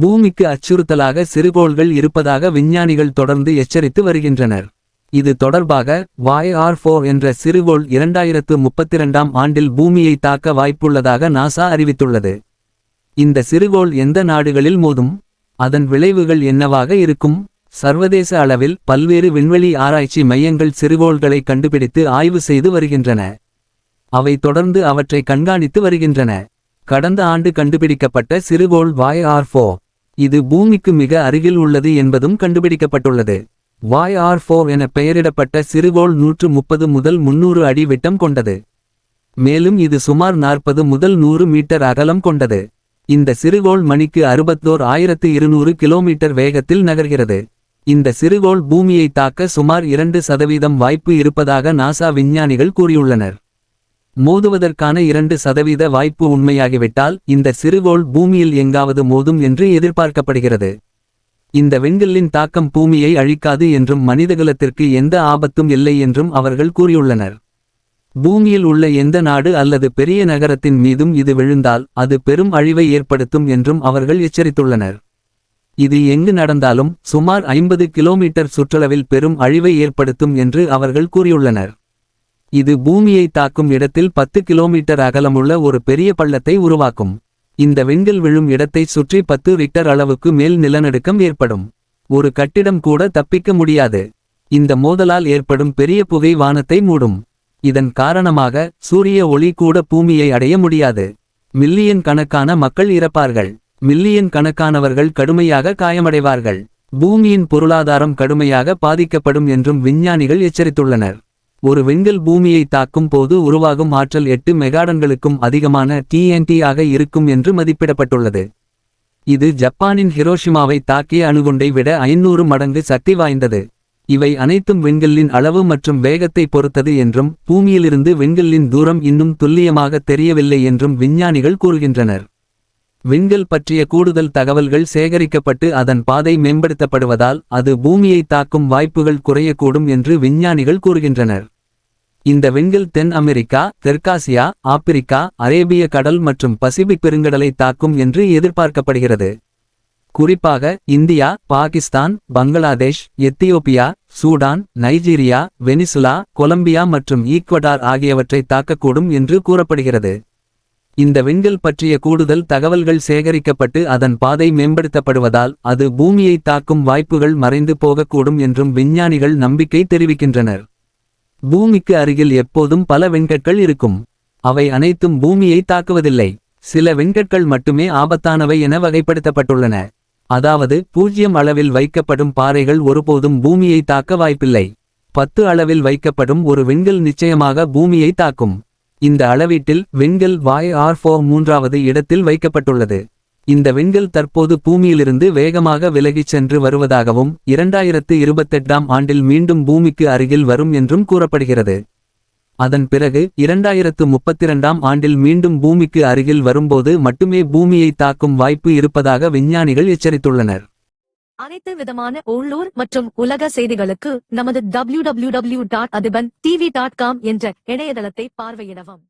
பூமிக்கு அச்சுறுத்தலாக சிறுகோள்கள் இருப்பதாக விஞ்ஞானிகள் தொடர்ந்து எச்சரித்து வருகின்றனர். இது தொடர்பாக வாய் ஆர் என்ற சிறுகோள் இரண்டாயிரத்து முப்பத்திரண்டாம் ஆண்டில் பூமியை தாக்க வாய்ப்புள்ளதாக நாசா அறிவித்துள்ளது. இந்த சிறுகோள் எந்த நாடுகளில் மோதும்? அதன் விளைவுகள் என்னவாக இருக்கும்? சர்வதேச அளவில் பல்வேறு விண்வெளி ஆராய்ச்சி மையங்கள் சிறுகோள்களை கண்டுபிடித்து ஆய்வு செய்து வருகின்றன. அவை தொடர்ந்து அவற்றை கண்காணித்து வருகின்றன. கடந்த ஆண்டு கண்டுபிடிக்கப்பட்ட சிறுகோள் வாய் ஆர் இது பூமிக்கு மிக அருகில் உள்ளது என்பதும் கண்டுபிடிக்கப்பட்டுள்ளது. வாய் ஆர் ஃபோர் என பெயரிடப்பட்ட சிறுகோள் நூற்று முப்பது முதல் முன்னூறு அடி விட்டம் கொண்டது. மேலும் இது சுமார் நாற்பது முதல் நூறு மீட்டர் அகலம் கொண்டது. இந்த சிறுகோள் மணிக்கு அறுபத்தோர் ஆயிரத்து இருநூறு கிலோமீட்டர் வேகத்தில் நகர்கிறது. இந்த சிறுகோள் பூமியை தாக்க சுமார் இரண்டு சதவீதம் வாய்ப்பு இருப்பதாக நாசா விஞ்ஞானிகள் கூறியுள்ளனர். மோதுவதற்கான இரண்டு சதவீத வாய்ப்பு உண்மையாகிவிட்டால் இந்த சிறுகோள் பூமியில் எங்காவது மோதும் என்று எதிர்பார்க்கப்படுகிறது. இந்த வெண்கல்லின் தாக்கம் பூமியை அழிக்காது என்றும் மனிதகுலத்திற்கு எந்த ஆபத்தும் இல்லை என்றும் அவர்கள் கூறியுள்ளனர். பூமியில் உள்ள எந்த நாடு அல்லது பெரிய நகரத்தின் மீதும் இது விழுந்தால் அது பெரும் அழிவை ஏற்படுத்தும் என்றும் அவர்கள் எச்சரித்துள்ளனர். இது எங்கு நடந்தாலும் சுமார் ஐம்பது கிலோமீட்டர் சுற்றளவில் பெரும் அழிவை ஏற்படுத்தும் என்று அவர்கள் கூறியுள்ளனர். இது பூமியை தாக்கும் இடத்தில் பத்து கிலோமீட்டர் அகலமுள்ள ஒரு பெரிய பள்ளத்தை உருவாக்கும். இந்த விண்கல் விழும் இடத்தை சுற்றி பத்து ரிக்டர் அளவுக்கு மேல் நிலநடுக்கம் ஏற்படும். ஒரு கட்டிடம் கூட தப்பிக்க முடியாது. இந்த மோதலால் ஏற்படும் பெரிய புகை வானத்தை மூடும். இதன் காரணமாக சூரிய ஒளி கூட பூமியை அடைய முடியாது. மில்லியன் கணக்கான மக்கள் இறப்பார்கள். மில்லியன் கணக்கானவர்கள் கடுமையாக காயமடைவார்கள். பூமியின் பொருளாதாரம் கடுமையாக பாதிக்கப்படும் என்றும் விஞ்ஞானிகள் எச்சரித்துள்ளனர். ஒரு விண்கல் பூமியை தாக்கும் போது உருவாகும் ஆற்றல் எட்டு மெகாடன்களுக்கும் அதிகமான டிஎன்டி ஆக இருக்கும் என்று மதிப்பிடப்பட்டுள்ளது. இது ஜப்பானின் ஹிரோஷிமாவை தாக்கிய அணுகுண்டை விட ஐநூறு மடங்கு சக்தி வாய்ந்தது. இவை அனைத்தும் விண்கல்லின் அளவு மற்றும் வேகத்தை பொறுத்தது என்றும் பூமியிலிருந்து விண்கல்லின் தூரம் இன்னும் துல்லியமாக தெரியவில்லை என்றும் விஞ்ஞானிகள் கூறுகின்றனர். விண்கல் பற்றிய கூடுதல் தகவல்கள் சேகரிக்கப்பட்டு அதன் பாதை மேம்படுத்தப்படுவதால் அது பூமியை தாக்கும் வாய்ப்புகள் குறையக்கூடும் என்று விஞ்ஞானிகள் கூறுகின்றனர். இந்த விண்கல் தென் அமெரிக்கா தெற்காசியா ஆப்பிரிக்கா அரேபிய கடல் மற்றும் பசிபிக் பெருங்கடலை தாக்கும் என்று எதிர்பார்க்கப்படுகிறது. குறிப்பாக India Pakistan Bangladesh Ethiopia Sudan Nigeria Venezuela Colombia மற்றும் ஈக்வடார் ஆகியவற்றை தாக்கக்கூடும் என்று கூறப்படுகிறது. இந்த விண்கல் பற்றிய கூடுதல் தகவல்கள் சேகரிக்கப்பட்டு அதன் பாதை மேம்படுத்தப்படுவதால் அது பூமியை தாக்கும் வாய்ப்புகள் மறைந்து போகக்கூடும் என்றும் விஞ்ஞானிகள் நம்பிக்கை தெரிவிக்கின்றனர். பூமிக்கு அருகில் எப்போதும் பல வெண்கற்கள் இருக்கும். அவை அனைத்தும் பூமியை தாக்குவதில்லை. சில வெண்கற்கள் மட்டுமே ஆபத்தானவை என வகைப்படுத்தப்பட்டுள்ளன. அதாவது பூஜ்யம் அளவில் வைக்கப்படும் பாறைகள் ஒருபோதும் பூமியை தாக்க வாய்ப்பில்லை. பத்து அளவில் வைக்கப்படும் ஒரு விண்கல் நிச்சயமாக பூமியை தாக்கும். இந்த அளவீட்டில் விண்கல் வாய் ஆர் மூன்றாவது இடத்தில் வைக்கப்பட்டுள்ளது. இந்த விண்கள் தற்போது பூமியிலிருந்து வேகமாக விலகிச் சென்று வருவதாகவும் இரண்டாயிரத்து இருபத்தெட்டாம் ஆண்டில் மீண்டும் பூமிக்கு அருகில் வரும் என்றும் கூறப்படுகிறது. அதன் பிறகு இரண்டாயிரத்து முப்பத்திரண்டாம் ஆண்டில் மீண்டும் பூமிக்கு அருகில் வரும்போது மட்டுமே பூமியை தாக்கும் வாய்ப்பு இருப்பதாக விஞ்ஞானிகள் எச்சரித்துள்ளனர். அனைத்து விதமான உள்ளூர் மற்றும் உலக செய்திகளுக்கு நமது W W W dot Athiban TV dot com என்ற இணையதளத்தை பார்வையிடவும்.